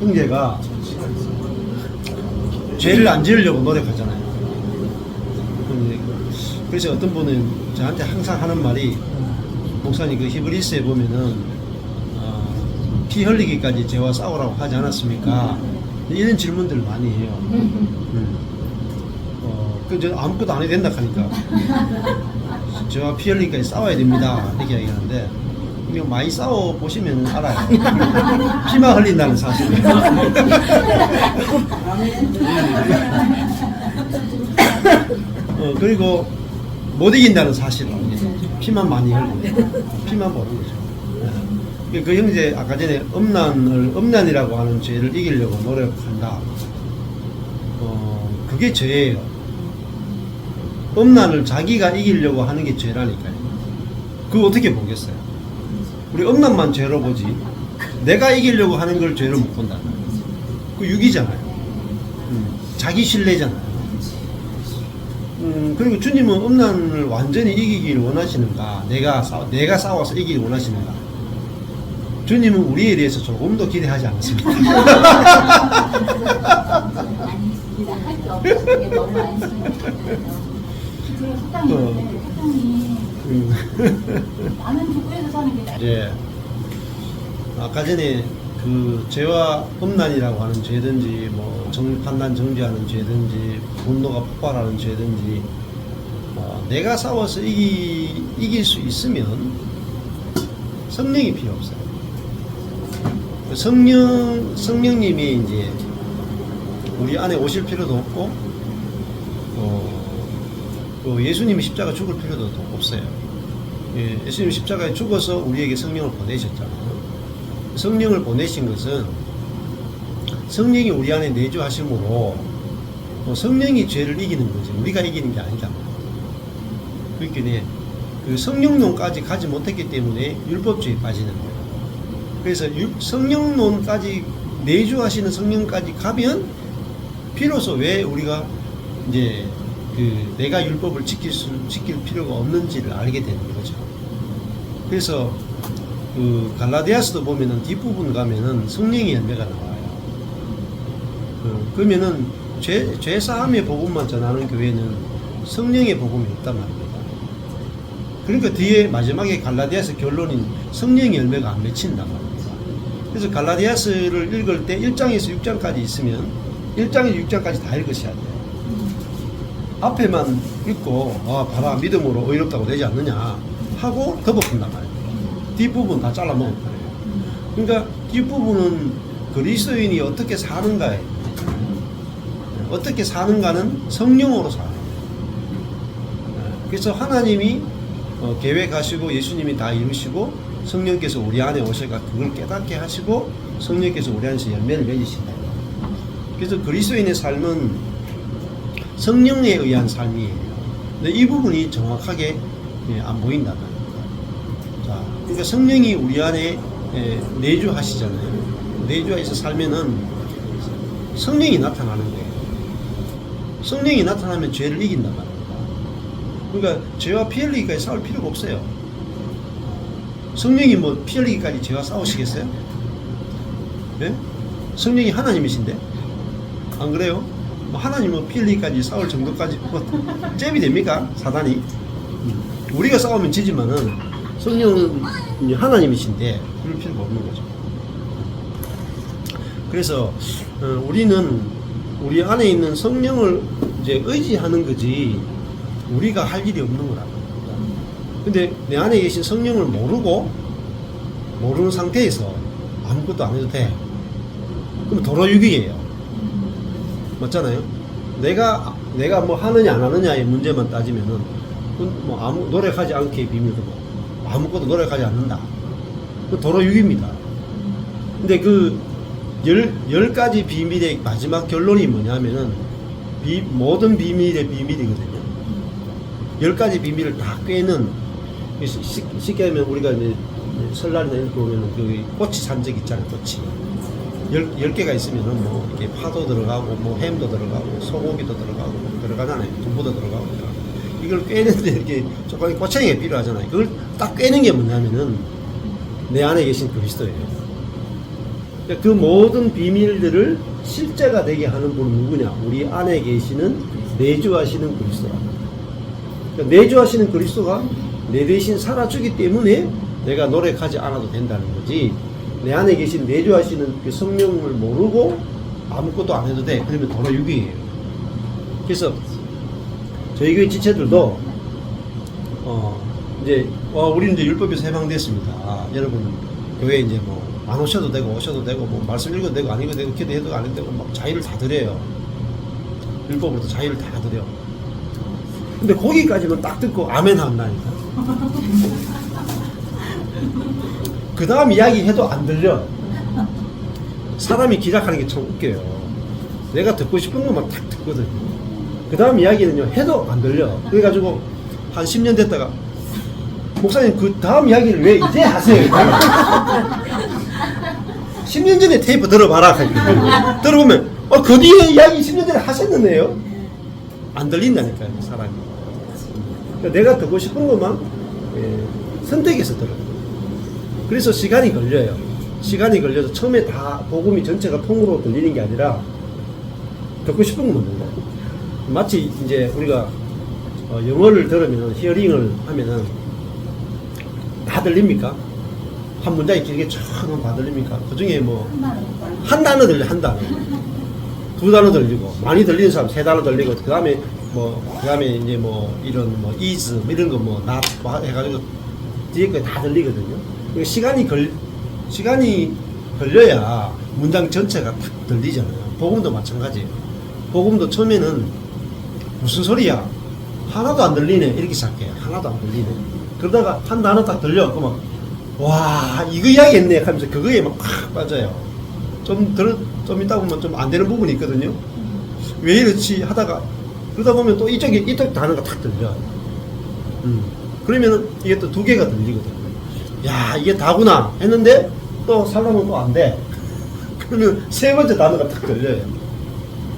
형제가 죄를 안 지으려고 노력하잖아요. 그래서 어떤 분은 저한테 항상 하는 말이 목사님 그 히브리스에 보면은 어, 피 흘리기까지 죄와 싸우라고 하지 않았습니까? 이런 질문들을 많이 해요. 음. 어, 그저 아무것도 안 해도 된다 하니까 죄와 피 흘리기까지 싸워야 됩니다. 이렇게 얘기하는데 이거 많이 싸워 보시면 알아요. 피만 흘린다는 사실. 어, 그리고 못 이긴다는 사실을 피만 많이 흘리고 피만 보는 거죠. 예. 그 형제 아까 전에 음란을 음란이라고 하는 죄를 이기려고 노력한다. 어, 그게 죄예요. 음란을 자기가 이기려고 하는 게 죄라니까요. 그거 어떻게 보겠어요? 우리 음란만 죄로 보지. 내가 이기려고 하는 걸 죄로 못 본다. 그 육이잖아요. 음, 자기 신뢰잖아요. 음, 그리고 주님은 음란을 완전히 이기기를 원하시는가? 내가 싸, 내가 싸워서 이기기를 원하시는가? 주님은 우리에 대해서 조금 더 기대하지 않습니다. 아니, 그 사장이 어. 있는데 사장이 음. 나는 북구에서 사는 게 나. 예. 아까 전에 그 죄와 음란이라고 하는 죄든지 뭐 정, 판단 정지하는 죄든지 분노가 폭발하는 죄든지 어, 내가 싸워서 이기, 이길 수 있으면 성령이 필요 없어요. 성령 성령님이 이제 우리 안에 오실 필요도 없고 어, 또 예수님이 십자가 죽을 필요도 없어요. 예, 예수님 십자가에 죽어서 우리에게 성령을 보내셨잖아요. 성령을 보내신 것은 성령이 우리 안에 내주하심으로 어, 성령이 죄를 이기는 거지 우리가 이기는 게 아니다. 그렇게 그 성령론까지 가지 못했기 때문에 율법주의에 빠지는 거예요. 그래서 유- 성령론까지 내주하시는 성령까지 가면 비로소 왜 우리가 이제 그 내가 율법을 지킬 수 지킬 필요가 없는지를 알게 되는 거죠. 그래서 그 갈라디아스도 보면은 뒷부분 가면은 성령의 열매가 나와요. 그, 그러면은 죄, 죄 사함의 복음만 전하는 교회는 성령의 복음이 없단 말입니다. 그러니까 뒤에 마지막에 갈라디아스 결론인 성령의 열매가 안 맺힌단 말입니다. 그래서 갈라디아스를 읽을 때 1장에서 6장까지 있으면 1장에서 6장까지 다 읽으셔야 돼요. 앞에만 읽고 아 봐라 믿음으로 의롭다고 되지 않느냐 하고 덮어푼단 말이에요. 뒷부분 다 잘라 먹을 거예요. 그러니까 뒷부분은 그리스도인이 어떻게 사는가에 어떻게 사는가는 성령으로 사는 거예요. 그래서 하나님이 어, 계획하시고 예수님이 다 이루시고 성령께서 우리 안에 오셔가 그걸 깨닫게 하시고 성령께서 우리 안에서 열매를 맺으신다. 그래서 그리스도인의 삶은 성령에 의한 삶이에요. 근데 이 부분이 정확하게 예, 안 보인단 말입니다. 자, 그러니까 성령이 우리 안에 예, 내주하시잖아요. 내주하셔서 살면은 성령이 나타나는 거예요. 성령이 나타나면 죄를 이긴단 말입니다. 그러니까 죄와 피 흘리기까지 싸울 필요가 없어요. 성령이 뭐피 흘리기까지 죄와 싸우시겠어요? 예? 성령이 하나님이신데? 안 그래요? 뭐 하나님은 피 흘리기까지 싸울 정도까지 뭐 잽이 됩니까? 사단이? 음. 우리가 싸우면 지지만은 성령은 하나님이신데 그럴 필요가 없는 거죠. 그래서 어, 우리는 우리 안에 있는 성령을 이제 의지하는 거지 우리가 할 일이 없는 말입니다. 근데 내 안에 계신 성령을 모르고 모르는 상태에서 아무것도 안 해도 돼. 그럼 도로 유기예요. 맞잖아요. 내가 내가 뭐 하느냐 안 하느냐의 문제만 따지면은 뭐 아무 노력하지 않게 비밀도 뭐 아무것도 노력하지 않는다. 그 도로 유기입니다. 근데 그 열, 열 가지 비밀의 마지막 결론이 뭐냐면은 비, 모든 비밀의 비밀이거든요. 열 가지 비밀을 다 꿰는 쉽게 하면 우리가 이제 설날이나 이렇게 보면은 그 꼬치 산적 있잖아요, 꼬치. 열, 열 개가 있으면은 뭐 이렇게 파도 들어가고 뭐 햄도 들어가고 소고기도 들어가고 들어가잖아요. 두부도 들어가고. 이걸 꿰는데 이렇게 조금 꼬챙이가 필요하잖아요. 그걸 딱 꿰는 게 뭐냐면은 내 안에 계신 그리스도예요. 그러니까 그 모든 비밀들을 실제가 되게 하는 분은 누구냐? 우리 안에 계시는 내주하시는 그리스도라. 그러니까 내주하시는 그리스도가 내 대신 살아주기 때문에 내가 노력하지 않아도 된다는 거지. 내 안에 계신 내주하시는 그 성령을 모르고 아무것도 안 해도 돼. 그러면 도로 유기예요. 그래서 저희 교회 지체들도 어 이제 와 우리는 이제 율법에서 해방됐습니다. 아, 여러분 교회 이제 뭐 안 오셔도 되고 오셔도 되고 뭐 말씀 읽어도 되고 안 읽어도 되고 기도해도 안 해도 되고 막 자유를 다 드려요. 율법으로도 자유를 다 드려. 근데 거기까지만 딱 듣고 아멘 한다니까. 그 다음 이야기 해도 안 들려. 사람이 기락하는 게 참 웃겨요. 내가 듣고 싶은 것만 딱 듣거든. 그 다음 이야기는요, 해도 안 들려. 그래가지고 한 10년 됐다가, 목사님 그 다음 이야기를 왜 이제 하세요? 10년 전에 테이프 들어봐라. 들어보면, 어, 그 뒤에 이야기 10년 전에 하셨는데요? 안 들린다니까요, 사람이. 그러니까 내가 듣고 싶은 것만 예, 선택해서 들어요. 그래서 시간이 걸려요. 시간이 걸려서 처음에 다 복음이 전체가 통으로 들리는 게 아니라 듣고 싶은 것만 듣는 거예요. 마치 이제 우리가 어, 영어를 들으면 히어링을 하면은 다 들립니까? 한 문장이 길게 쫙 하면 다 들립니까? 그 중에 뭐 한 단어 들려 한 단어 두 단어 들리고 많이 들리는 사람 세 단어 들리고 그 다음에 뭐 그 다음에 이제 뭐 이런 뭐 is 뭐 이런 거뭐 나 해가지고 뒤에 거 다 들리거든요. 그 시간이 걸 시간이 걸려야 문장 전체가 딱 들리잖아요. 복음도 마찬가지예요. 복음도 처음에는 무슨 소리야? 하나도 안 들리네. 이렇게 시작해요. 하나도 안 들리네. 그러다가 한 단어 딱 들려. 그러면 와 이거 이야기했네 하면서 그거에 막 팍 빠져요. 좀 들, 좀 있다 보면 좀 안 되는 부분이 있거든요. 왜 이렇지 하다가 그러다 보면 또 이쪽에 이쪽 단어가 탁 들려. 음. 그러면은 이게 또 두 개가 들리거든요. 야 이게 다구나 했는데 또 살려면 또 안 돼. 그러면 세 번째 단어가 탁 들려요.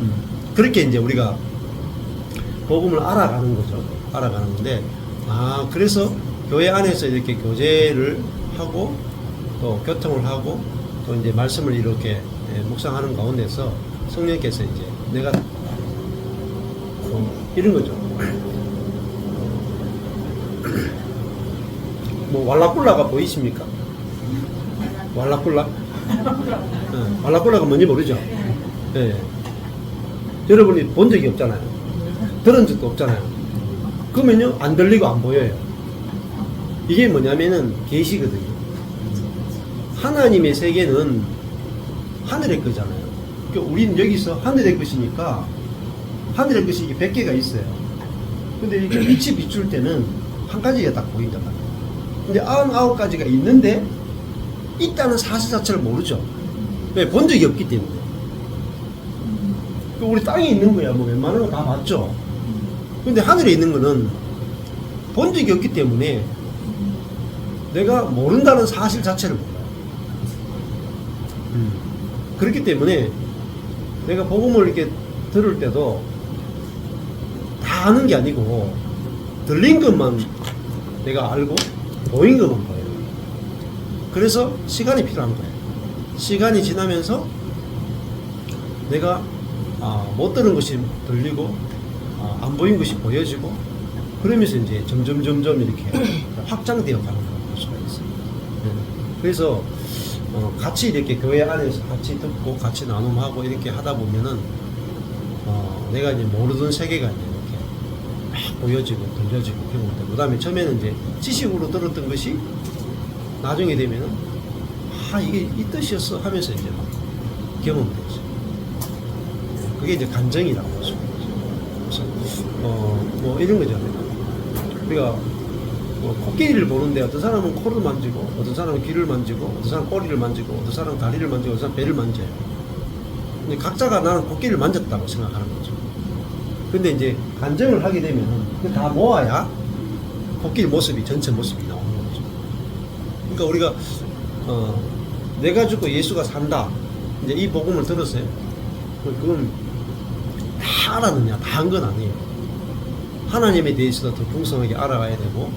음. 그렇게 이제 우리가 복음을 알아가는 거죠. 알아가는 건데 아 그래서 교회 안에서 이렇게 교제를 하고 또 교통을 하고 또 이제 말씀을 이렇게 예, 묵상하는 가운데서 성령께서 이제 내가 어, 이런 거죠. 뭐 왈라꿀라가 보이십니까? 왈라꿀라? 예, 왈라꿀라가 뭔지 모르죠? 예. 여러분이 본 적이 없잖아요. 들은 적도 없잖아요. 그러면요 안 들리고 안 보여요. 이게 뭐냐면은 계시거든요. 하나님의 세계는 하늘의 거잖아요. 그러니까 우리는 여기서 하늘의 것이니까 하늘의 것이 이게 100개가 있어요. 근데 이렇게 빛이 비출 때는 한 가지가 딱 보인단 말이에요. 근데 99가지가 있는데 있다는 사실 자체를 모르죠. 왜? 본 적이 없기 때문에. 그 우리 땅에 있는 거야. 뭐 웬만한 거 다 봤죠. 근데 하늘에 있는 거는 본 적이 없기 때문에 내가 모른다는 사실 자체를 몰라요. 음. 그렇기 때문에 내가 복음을 이렇게 들을 때도 다 아는 게 아니고 들린 것만 내가 알고 보인 것만 보여요. 그래서 시간이 필요한 거예요. 시간이 지나면서 내가 아, 못 들은 것이 들리고 아, 안 보인 것이 보여지고 그러면서 이제 점점 점점 이렇게 확장되어 가는 걸 볼 수가 있어요. 네. 그래서 어, 같이 이렇게 교회 안에서 같이 듣고 같이 나눔하고 이렇게 하다 보면은 어, 내가 이제 모르던 세계가 이제 보여지고 들려지고 경험되고 그다음에 처음에는 이제 지식으로 들었던 것이 나중에 되면은 아 이게 이 뜻이었어 하면서 이제 막 경험되죠. 그게 이제 간정이라고 할수 있죠. 그래서 어뭐 이런 거잖아요. 우리가 뭐 코끼리를 보는데 어떤 사람은 코를 만지고 어떤 사람은 귀를 만지고 어떤 사람은 꼬리를 만지고 어떤 사람은 다리를 만지고 어떤 사람은 배를 만져요. 근데 각자가 나는 코끼리를 만졌다고 생각하는 거죠. 근데 이제 간정을 하게 되면 다 모아야 코끼리 모습이 전체 모습이 나오는 거죠. 그러니까 우리가 어, 내가 죽고 예수가 산다. 이제 이 복음을 들었어요. 그건 다 알았느냐? 다 한 건 아니에요. 하나님에 대해서도 더 풍성하게 알아가야 되고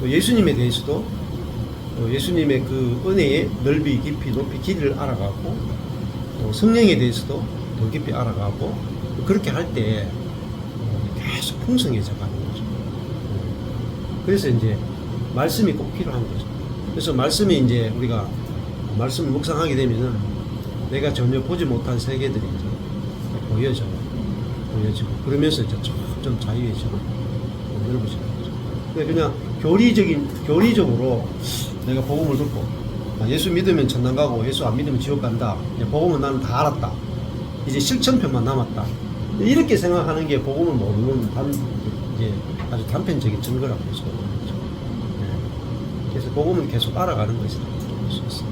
또 예수님에 대해서도 어, 예수님의 그 은혜의 넓이, 깊이, 높이, 길이를 알아가고 또 성령에 대해서도 더 깊이 알아가고 그렇게 할때 계속 풍성해져 가는 거죠. 어, 그래서 이제 말씀이 꼭 필요한 거죠. 그래서 말씀이 이제 우리가 말씀을 묵상하게 되면은 내가 전혀 보지 못한 세계들이 이제 보여져요. 보여지고 그러면서 이제 점점 자유해지고 넓어지는 거죠. 그냥 교리적인 교리적으로 내가 복음을 듣고 아, 예수 믿으면 천당 가고 예수 안 믿으면 지옥 간다. 복음은 나는 다 알았다. 이제 실천편만 남았다. 이렇게 생각하는 게 복음을 모르는 단 이제 아주 단편적인 증거라고 볼 수가 있는 거죠. 네. 그래서 복음은 계속 알아가는 것이다. 볼수 있습니다.